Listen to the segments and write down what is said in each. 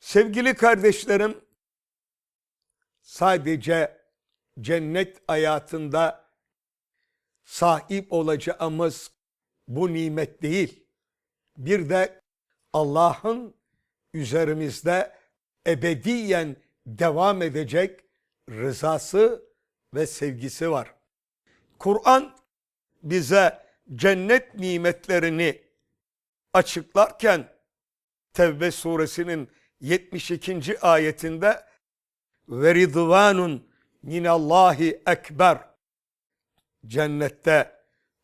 Sevgili kardeşlerim, sadece cennet hayatında sahip olacağımız bu nimet değil, bir de Allah'ın üzerimizde ebediyen devam edecek rızası ve sevgisi var. Kur'an bize cennet nimetlerini açıklarken Tevbe suresinin 72. ayetinde ve ridvanun minallahi ekber cennette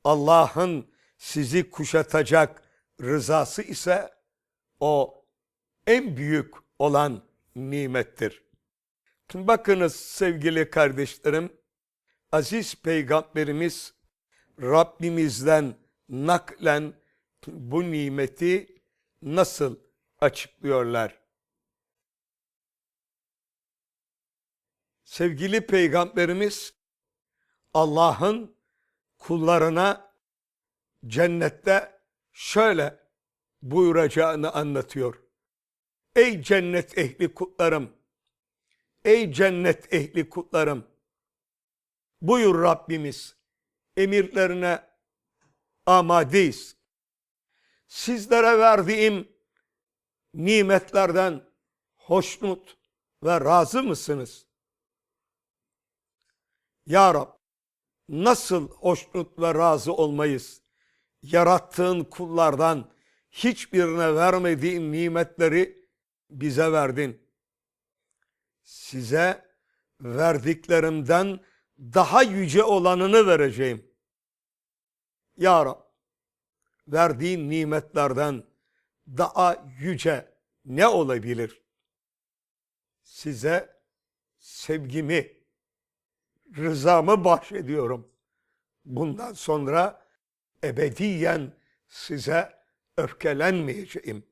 Allah'ın sizi kuşatacak rızası ise o en büyük olan nimettir. Bakınız sevgili kardeşlerim, aziz peygamberimiz Rabbimizden naklen bu nimeti nasıl açıklıyorlar? Sevgili peygamberimiz Allah'ın kullarına cennette şöyle buyuracağını anlatıyor. Ey cennet ehli kutlarım, ey cennet ehli kutlarım, buyur Rabbimiz, emirlerine amadeyiz. Sizlere verdiğim nimetlerden hoşnut ve razı mısınız? Ya Rab, nasıl hoşnut ve razı olmayız? Yarattığın kullardan hiçbirine vermediğin nimetleri bize verdin. Size verdiklerimden daha yüce olanını vereceğim. Ya Rab, verdiğin nimetlerden daha yüce ne olabilir? Size sevgimi, rızamı bahşediyorum. Bundan sonra ebediyen size öfkelenmeyeceğim.